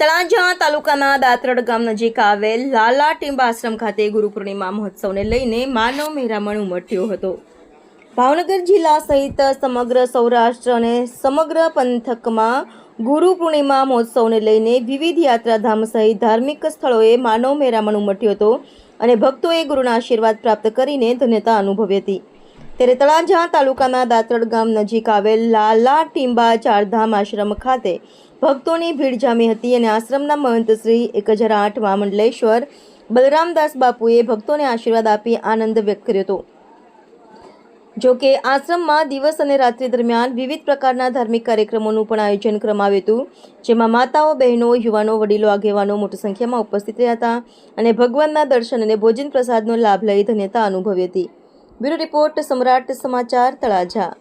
તળાજા તાલુકાના દાત્રડ ગામ નજીક આવેલ લાલા ટીંબા આશ્રમ ખાતે ગુરુ પૂર્ણિમા મહોત્સવને લઈને માનવ મહેરામણ ઉમટ્યો હતો. ભાવનગર જિલ્લા સહિત સમગ્ર સૌરાષ્ટ્ર અને સમગ્ર પંથકમાં ગુરુ પૂર્ણિમા મહોત્સવને લઈને વિવિધ યાત્રાધામ સહિત ધાર્મિક સ્થળોએ માનવ મહેરામણ ઉમટ્યો હતો અને ભક્તોએ ગુરુના આશીર્વાદ પ્રાપ્ત કરીને ધન્યતા અનુભવી હતી. ત્યારે તળાજા તાલુકાના દાત્રડ ગામ નજીક આવેલ લાલા ટીંબા ચારધામ આશ્રમ ખાતે ભક્તોની ભીડ જામી હતી અને આશ્રમના મહંત શ્રી એક હજાર આઠમાં મંડલેશ્વર બલરામદાસ બાપુએ ભક્તોને આશીર્વાદ આપી આનંદ વ્યક્ત કર્યો હતો. જો કે આશ્રમમાં દિવસ અને રાત્રિ દરમિયાન વિવિધ પ્રકારના ધાર્મિક કાર્યક્રમોનું પણ આયોજન કરવામાં આવ્યું હતું, જેમાં માતાઓ, બહેનો, યુવાનો, વડીલો, આગેવાનો મોટી સંખ્યામાં ઉપસ્થિત રહ્યા હતા અને ભગવાનના દર્શન અને ભોજન પ્રસાદનો લાભ લઈ ધન્યતા અનુભવી હતી. બ્યુરો રિપોર્ટ સમ્રાટ સમાચાર તળાજા.